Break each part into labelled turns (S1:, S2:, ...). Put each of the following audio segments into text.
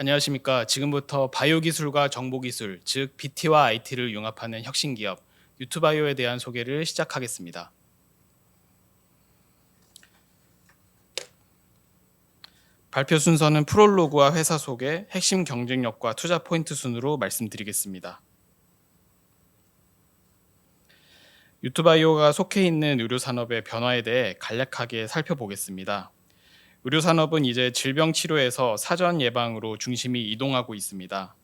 S1: 안녕하십니까. 지금부터 바이오 기술과 정보 기술, 즉 BT와 IT를 융합하는 혁신 기업 유튜바이오에 대한 소개를 시작하겠습니다. 발표 순서는 프롤로그와 회사 소개, 핵심 경쟁력과 투자 포인트 순으로 말씀드리겠습니다. 유튜바이오가 속해 있는 의료 산업의 변화에 대해 간략하게 살펴보겠습니다. 의료 산업은 이제 질병 치료에서 사전 예방으로 중심이 이동하고 있습니다.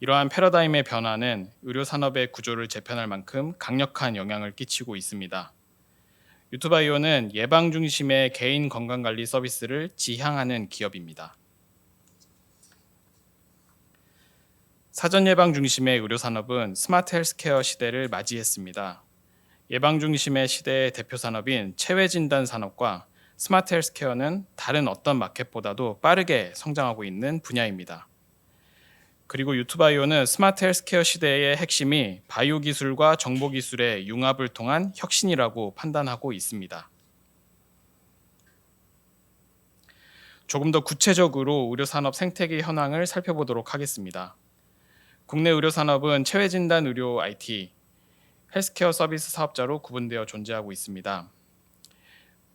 S1: 이러한 패러다임의 변화는 의료 산업의 구조를 재편할 만큼 강력한 영향을 끼치고 있습니다. 유튜바이오는 예방 중심의 개인 건강 관리 서비스를 지향하는 기업입니다. 사전 예방 중심의 의료 산업은 스마트 헬스케어 시대를 맞이했습니다. 예방 중심의 시대의 대표 산업인 체외 진단 산업과 스마트 헬스케어는 다른 어떤 마켓보다도 빠르게 성장하고 있는 분야입니다. 그리고 유튜바이오는 스마트 헬스케어 시대의 핵심이 바이오 기술과 정보 기술의 융합을 통한 혁신이라고 판단하고 있습니다. 조금 더 구체적으로 의료 산업 생태계 현황을 살펴보도록 하겠습니다. 국내 의료 산업은 체외 진단 의료 IT, 헬스케어 서비스 사업자로 구분되어 존재하고 있습니다.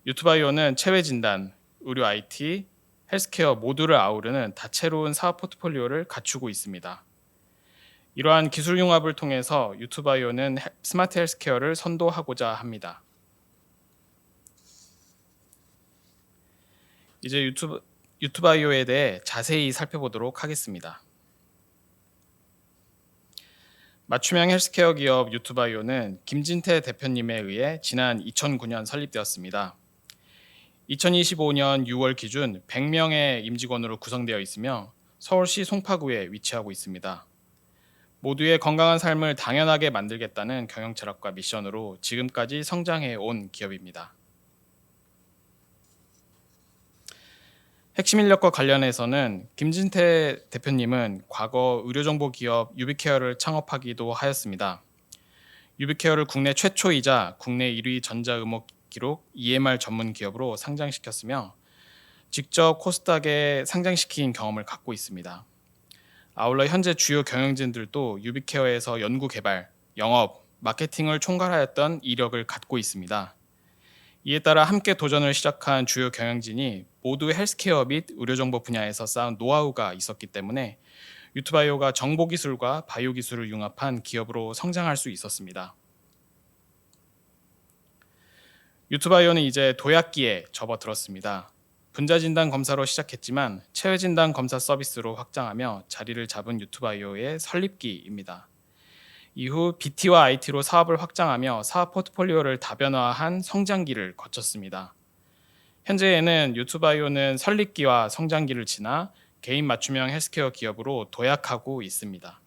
S1: 유튜바이오는 체외 진단, 의료 IT, 헬스케어 모두를 아우르는 다채로운 사업 포트폴리오를 갖추고 있습니다. 이러한 기술 융합을 통해서 유튜바이오는 스마트 헬스케어를 선도하고자 합니다. 이제 유튜브 유튜바이오에 대해 자세히 살펴보도록 하겠습니다. 맞춤형 헬스케어 기업 유튜바이오는 김진태 대표님에 의해 지난 2009년 설립되었습니다. 2025년 6월 기준 100명의 임직원으로 구성되어 있으며 서울시 송파구에 위치하고 있습니다. 모두의 건강한 삶을 당연하게 만들겠다는 경영 철학과 미션으로 지금까지 성장해 온 기업입니다. 핵심 인력과 관련해서는 김진태 대표님은 과거 의료정보 기업 유비케어를 창업하기도 하였습니다. 유비케어를 국내 최초이자 국내 1위 전자의목 기록 EMR 전문 기업으로 상장시켰으며 직접 코스닥에 상장시킨 경험을 갖고 있습니다. 아울러 현재 주요 경영진들도 유비케어에서 연구 개발, 영업, 마케팅을 총괄하였던 이력을 갖고 있습니다. 이에 따라 함께 도전을 시작한 주요 경영진이 모두 헬스케어 및 의료정보 분야에서 쌓은 노하우가 있었기 때문에 유튜바이오가 정보기술과 바이오 기술을 융합한 기업으로 성장할 수 있었습니다. 유튜바이오는 이제 도약기에 접어들었습니다. 분자진단 검사로 시작했지만 체외진단 검사 서비스로 확장하며 자리를 잡은 유튜바이오의 설립기입니다. 이후 BT와 IT로 사업을 확장하며 사업 포트폴리오를 다변화한 성장기를 거쳤습니다. 현재에는 유튜바이오는 설립기와 성장기를 지나 개인 맞춤형 헬스케어 기업으로 도약하고 있습니다.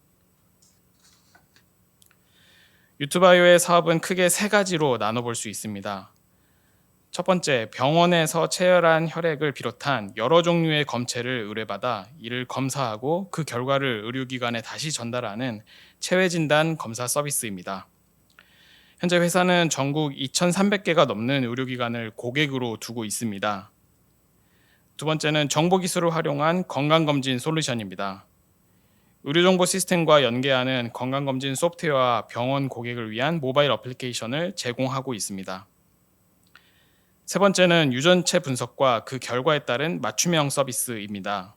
S1: 유튜바이오의 사업은 크게 세 가지로 나눠볼 수 있습니다. 첫 번째, 병원에서 체열한 혈액을 비롯한 여러 종류의 검체를 의뢰받아 이를 검사하고 그 결과를 의료기관에 다시 전달하는 체외 진단 검사 서비스입니다. 현재 회사는 전국 2,300개가 넘는 의료기관을 고객으로 두고 있습니다. 두 번째는 정보 기술을 활용한 건강검진 솔루션입니다. 의료정보 시스템과 연계하는 건강검진 소프트웨어와 병원 고객을 위한 모바일 어플리케이션을 제공하고 있습니다. 세 번째는 유전체 분석과 그 결과에 따른 맞춤형 서비스입니다.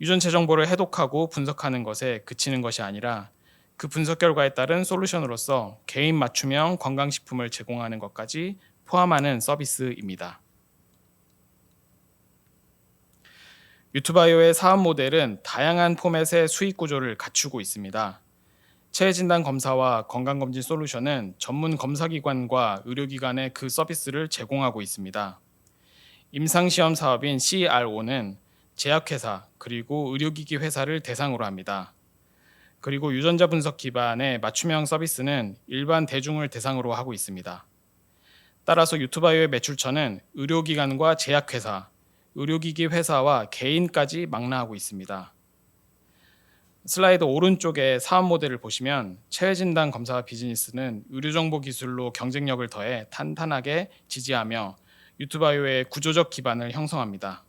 S1: 유전체 정보를 해독하고 분석하는 것에 그치는 것이 아니라 그 분석 결과에 따른 솔루션으로서 개인 맞춤형 건강식품을 제공하는 것까지 포함하는 서비스입니다. 유튜바이오의 사업 모델은 다양한 포맷의 수익 구조를 갖추고 있습니다. 체해 진단 검사와 건강검진 솔루션은 전문 검사기관과 의료기관에 그 서비스를 제공하고 있습니다. 임상시험 사업인 CRO는 제약회사 그리고 의료기기 회사를 대상으로 합니다. 그리고 유전자 분석 기반의 맞춤형 서비스는 일반 대중을 대상으로 하고 있습니다. 따라서 유튜바이오의 매출처는 의료기관과 제약회사, 의료기기 회사와 개인까지 망라하고 있습니다. 슬라이드 오른쪽에 사업 모델을 보시면 체외 진단 검사 비즈니스는 의료 정보 기술로 경쟁력을 더해 탄탄하게 지지하며 유튜바이오의 구조적 기반을 형성합니다.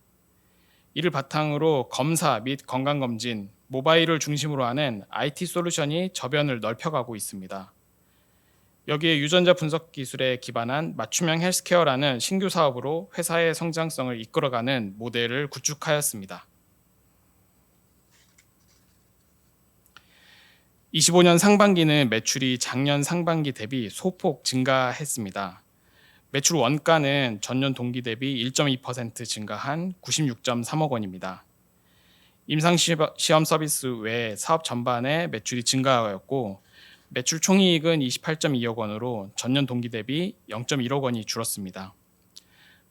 S1: 이를 바탕으로 검사 및 건강검진, 모바일을 중심으로 하는 IT 솔루션이 저변을 넓혀가고 있습니다. 여기에 유전자 분석 기술에 기반한 맞춤형 헬스케어라는 신규 사업으로 회사의 성장성을 이끌어가는 모델을 구축하였습니다. 25년 상반기는 매출이 작년 상반기 대비 소폭 증가했습니다. 매출 원가는 전년 동기 대비 1.2% 증가한 96.3억 원입니다. 임상 시험 서비스 외 사업 전반의 매출이 증가하였고 매출 총이익은 28.2억 원으로 전년 동기 대비 0.1억 원이 줄었습니다.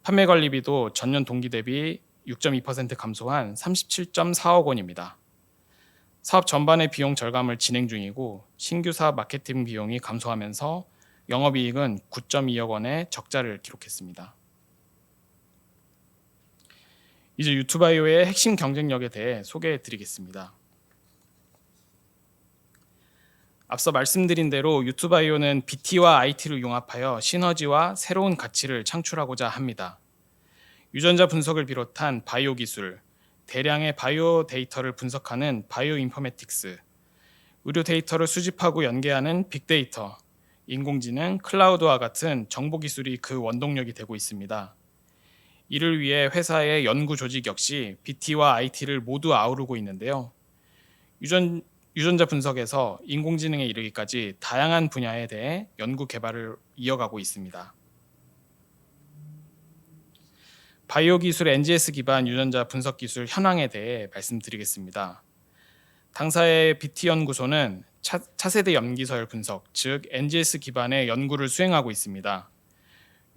S1: 판매 관리비도 전년 동기 대비 6.2% 감소한 37.4억 원입니다. 사업 전반의 비용 절감을 진행 중이고 신규 사업 마케팅 비용이 감소하면서 영업이익은 9.2억 원의 적자를 기록했습니다. 이제 유튜바이오의 핵심 경쟁력에 대해 소개해 드리겠습니다. 앞서 말씀드린 대로 유튜바이오는 BT와 IT를 융합하여 시너지와 새로운 가치를 창출하고자 합니다. 유전자 분석을 비롯한 바이오 기술, 대량의 바이오 데이터를 분석하는 바이오 인포메틱스, 의료 데이터를 수집하고 연계하는 빅데이터, 인공지능, 클라우드와 같은 정보 기술이 그 원동력이 되고 있습니다. 이를 위해 회사의 연구 조직 역시 BT와 IT를 모두 아우르고 있는데요. 유전, 유전자 분석에서 인공지능에 이르기까지 다양한 분야에 대해 연구 개발을 이어가고 있습니다. 바이오 기술 NGS 기반 유전자 분석 기술 현황에 대해 말씀드리겠습니다. 당사의 BT 연구소는 차, 차세대 염기서열 분석, 즉 NGS 기반의 연구를 수행하고 있습니다.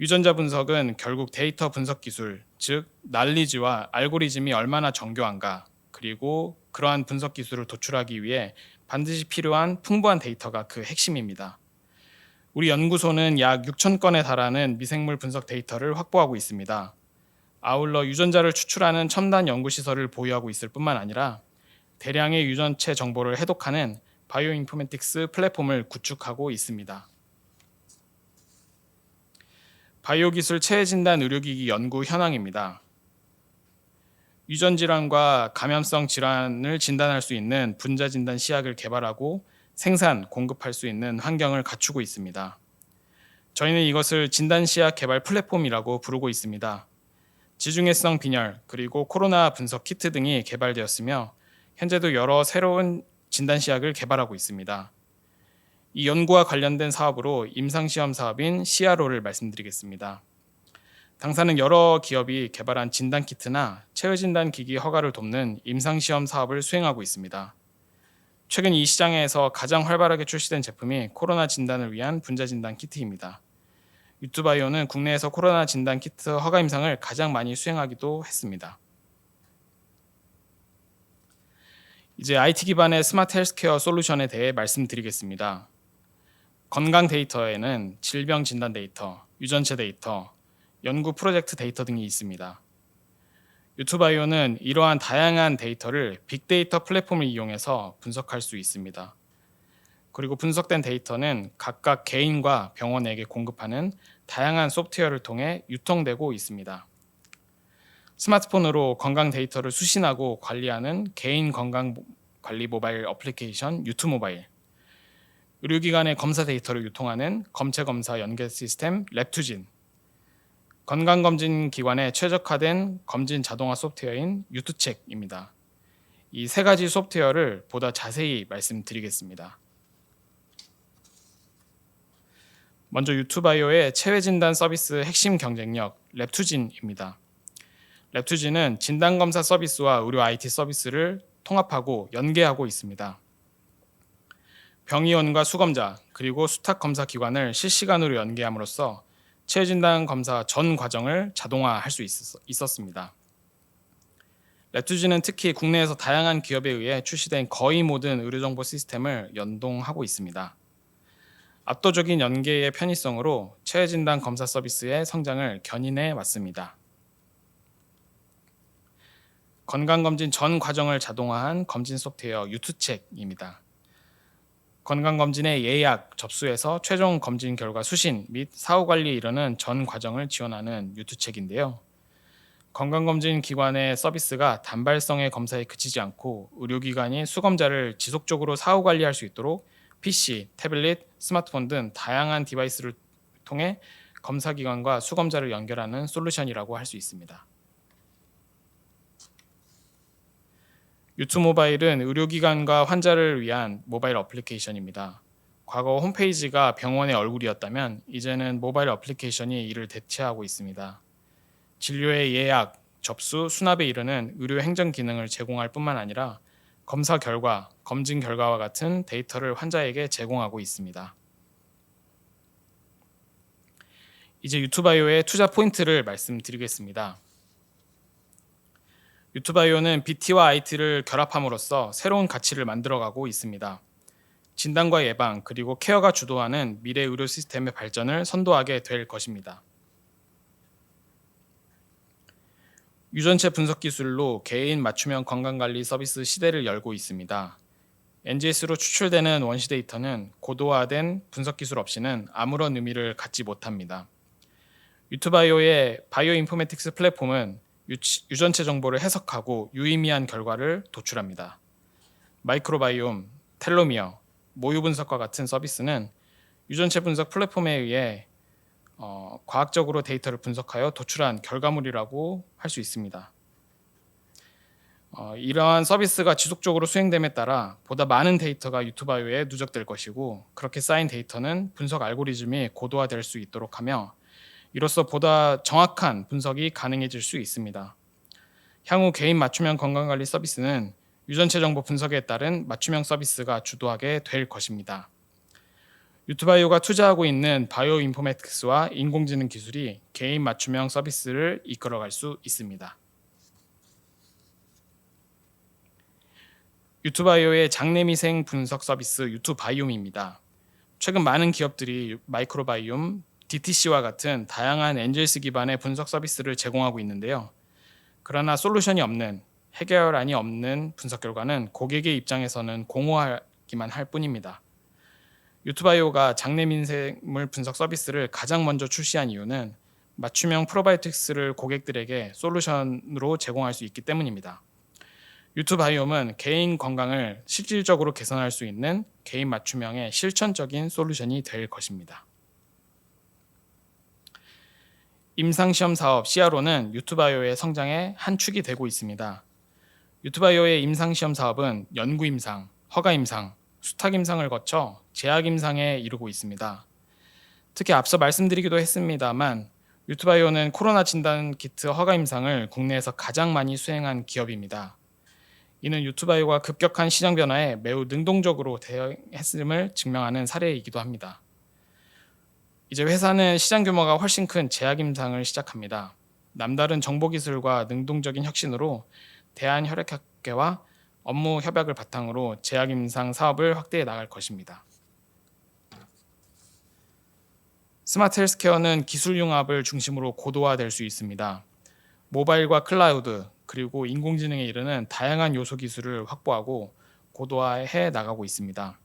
S1: 유전자 분석은 결국 데이터 분석 기술, 즉 난리지와 알고리즘이 얼마나 정교한가, 그리고 그러한 분석 기술을 도출하기 위해 반드시 필요한 풍부한 데이터가 그 핵심입니다. 우리 연구소는 약 6천 건에 달하는 미생물 분석 데이터를 확보하고 있습니다. 아울러 유전자를 추출하는 첨단 연구 시설을 보유하고 있을 뿐만 아니라 대량의 유전체 정보를 해독하는 바이오 인포메틱스 플랫폼을 구축하고 있습니다. 바이오 기술 체해 진단 의료기기 연구 현황입니다. 유전 질환과 감염성 질환을 진단할 수 있는 분자 진단 시약을 개발하고 생산, 공급할 수 있는 환경을 갖추고 있습니다. 저희는 이것을 진단 시약 개발 플랫폼이라고 부르고 있습니다. 지중해성 빈혈 그리고 코로나 분석 키트 등이 개발되었으며 현재도 여러 새로운 진단 시약을 개발하고 있습니다. 이 연구와 관련된 사업으로 임상시험 사업인 CRO를 말씀드리겠습니다. 당사는 여러 기업이 개발한 진단 키트나 체외 진단 기기 허가를 돕는 임상시험 사업을 수행하고 있습니다. 최근 이 시장에서 가장 활발하게 출시된 제품이 코로나 진단을 위한 분자 진단 키트입니다. 유튜바이오는 국내에서 코로나 진단 키트 허가 임상을 가장 많이 수행하기도 했습니다. 이제 IT 기반의 스마트 헬스케어 솔루션에 대해 말씀드리겠습니다. 건강 데이터에는 질병 진단 데이터, 유전체 데이터, 연구 프로젝트 데이터 등이 있습니다. 유튜바이오는 이러한 다양한 데이터를 빅데이터 플랫폼을 이용해서 분석할 수 있습니다. 그리고 분석된 데이터는 각각 개인과 병원에게 공급하는 다양한 소프트웨어를 통해 유통되고 있습니다. 스마트폰으로 건강 데이터를 수신하고 관리하는 개인 건강 관리 모바일 어플리케이션 유튜 모바일, 의료기관의 검사 데이터를 유통하는 검체 검사 연계 시스템 랩투진, 건강검진 기관에 최적화된 검진 자동화 소프트웨어인 유투책입니다. 이 세 가지 소프트웨어를 보다 자세히 말씀드리겠습니다. 먼저 유튜바이오의 체외 진단 서비스 핵심 경쟁력 랩투진입니다. 랩투진은 진단 검사 서비스와 의료 IT 서비스를 통합하고 연계하고 있습니다. 병의원과 수검자 그리고 수탁 검사 기관을 실시간으로 연계함으로써 체외 진단 검사 전 과정을 자동화할 수 있었습니다. 랩투진은 특히 국내에서 다양한 기업에 의해 출시된 거의 모든 의료정보 시스템을 연동하고 있습니다. 압도적인 연계의 편의성으로 체외 진단 검사 서비스의 성장을 견인해 왔습니다. 건강검진 전 과정을 자동화한 검진 소프트웨어 유투책입니다. 건강검진의 예약, 접수에서 최종 검진 결과 수신 및 사후 관리에 이르는 전 과정을 지원하는 유투책인데요. 건강검진 기관의 서비스가 단발성의 검사에 그치지 않고 의료기관이 수검자를 지속적으로 사후 관리할 수 있도록 PC, 태블릿, 스마트폰 등 다양한 디바이스를 통해 검사기관과 수검자를 연결하는 솔루션이라고 할 수 있습니다. 유투모바일은 의료기관과 환자를 위한 모바일 어플리케이션입니다. 과거 홈페이지가 병원의 얼굴이었다면 이제는 모바일 어플리케이션이 이를 대체하고 있습니다. 진료의 예약, 접수, 수납에 이르는 의료 행정 기능을 제공할 뿐만 아니라 검사 결과, 검진 결과와 같은 데이터를 환자에게 제공하고 있습니다. 이제 유튜바이오의 투자 포인트를 말씀드리겠습니다. 유튜바이오는 BT와 IT를 결합함으로써 새로운 가치를 만들어가고 있습니다. 진단과 예방 그리고 케어가 주도하는 미래 의료 시스템의 발전을 선도하게 될 것입니다. 유전체 분석 기술로 개인 맞춤형 건강관리 서비스 시대를 열고 있습니다. NGS로 추출되는 원시 데이터는 고도화된 분석 기술 없이는 아무런 의미를 갖지 못합니다. 유튜바이오의 바이오 인포메틱스 플랫폼은 유전체 정보를 해석하고 유의미한 결과를 도출합니다. 마이크로바이옴, 텔로미어, 모유 분석과 같은 서비스는 유전체 분석 플랫폼에 의해 어, 과학적으로 데이터를 분석하여 도출한 결과물이라고 할 수 있습니다. 어, 이러한 서비스가 지속적으로 수행됨에 따라 보다 많은 데이터가 유튜바이오에 누적될 것이고 그렇게 쌓인 데이터는 분석 알고리즘이 고도화될 수 있도록 하며 이로써 보다 정확한 분석이 가능해질 수 있습니다. 향후 개인 맞춤형 건강관리 서비스는 유전체 정보 분석에 따른 맞춤형 서비스가 주도하게 될 것입니다. 유튜바이오가 투자하고 있는 바이오 인포메틱스와 인공지능 기술이 개인 맞춤형 서비스를 이끌어갈 수 있습니다. 유튜바이오의 장내미생 분석 서비스 유튜바이옴입니다. 최근 많은 기업들이 마이크로바이옴, DTC와 같은 다양한 엔젤스 기반의 분석 서비스를 제공하고 있는데요. 그러나 솔루션이 없는 해결안이 없는 분석 결과는 고객의 입장에서는 공허하기만 할 뿐입니다. 유튜바이오가 장내 민생물 분석 서비스를 가장 먼저 출시한 이유는 맞춤형 프로바이오틱스를 고객들에게 솔루션으로 제공할 수 있기 때문입니다. 유튜바이옴은 개인 건강을 실질적으로 개선할 수 있는 개인 맞춤형의 실천적인 솔루션이 될 것입니다. 임상시험 사업 CRO는 유튜바이오의 성장의 한 축이 되고 있습니다. 유튜바이오의 임상시험 사업은 연구 임상, 허가 임상, 수탁 임상을 거쳐 제약 임상에 이르고 있습니다. 특히 앞서 말씀드리기도 했습니다만 유튜바이오는 코로나 진단 키트 허가 임상을 국내에서 가장 많이 수행한 기업입니다. 이는 유튜바이오가 급격한 시장 변화에 매우 능동적으로 대응했음을 증명하는 사례이기도 합니다. 이제 회사는 시장 규모가 훨씬 큰 제약 임상을 시작합니다. 남다른 정보 기술과 능동적인 혁신으로 대한혈액학회와 업무 협약을 바탕으로 제약 임상 사업을 확대해 나갈 것입니다. 스마트 헬스케어는 기술 융합을 중심으로 고도화될 수 있습니다. 모바일과 클라우드 그리고 인공지능에 이르는 다양한 요소 기술을 확보하고 고도화해 나가고 있습니다.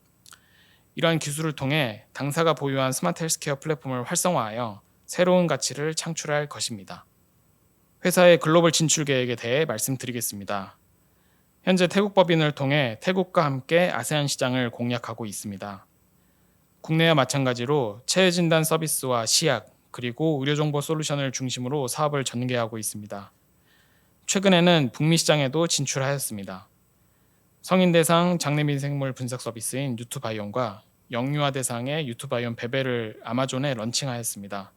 S1: 이러한 기술을 통해 당사가 보유한 스마트 헬스케어 플랫폼을 활성화하여 새로운 가치를 창출할 것입니다. 회사의 글로벌 진출 계획에 대해 말씀드리겠습니다. 현재 태국 법인을 통해 태국과 함께 아세안 시장을 공략하고 있습니다. 국내와 마찬가지로 체외 진단 서비스와 시약 그리고 의료 정보 솔루션을 중심으로 사업을 전개하고 있습니다. 최근에는 북미 시장에도 진출하였습니다. 성인 대상 장내미생물 분석 서비스인 유투바이온과 영유아 대상의 유투바이온 베베를 아마존에 런칭하였습니다.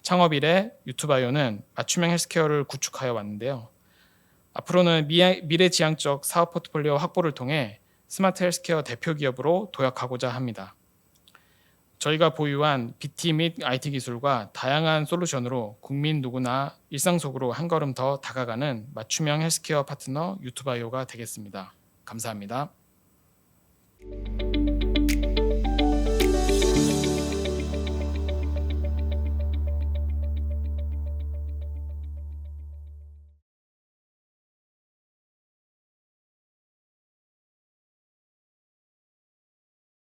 S1: 창업 이래 유투바이온은 맞춤형 헬스케어를 구축하여 왔는데요. 앞으로는 미래지향적 사업 포트폴리오 확보를 통해 스마트 헬스케어 대표 기업으로 도약하고자 합니다. 저희가 보유한 BT 및 IT 기술과 다양한 솔루션으로 국민 누구나 일상 속으로 한 걸음 더 다가가는 맞춤형 헬스케어 파트너 유튜바이오가 되겠습니다. 감사합니다.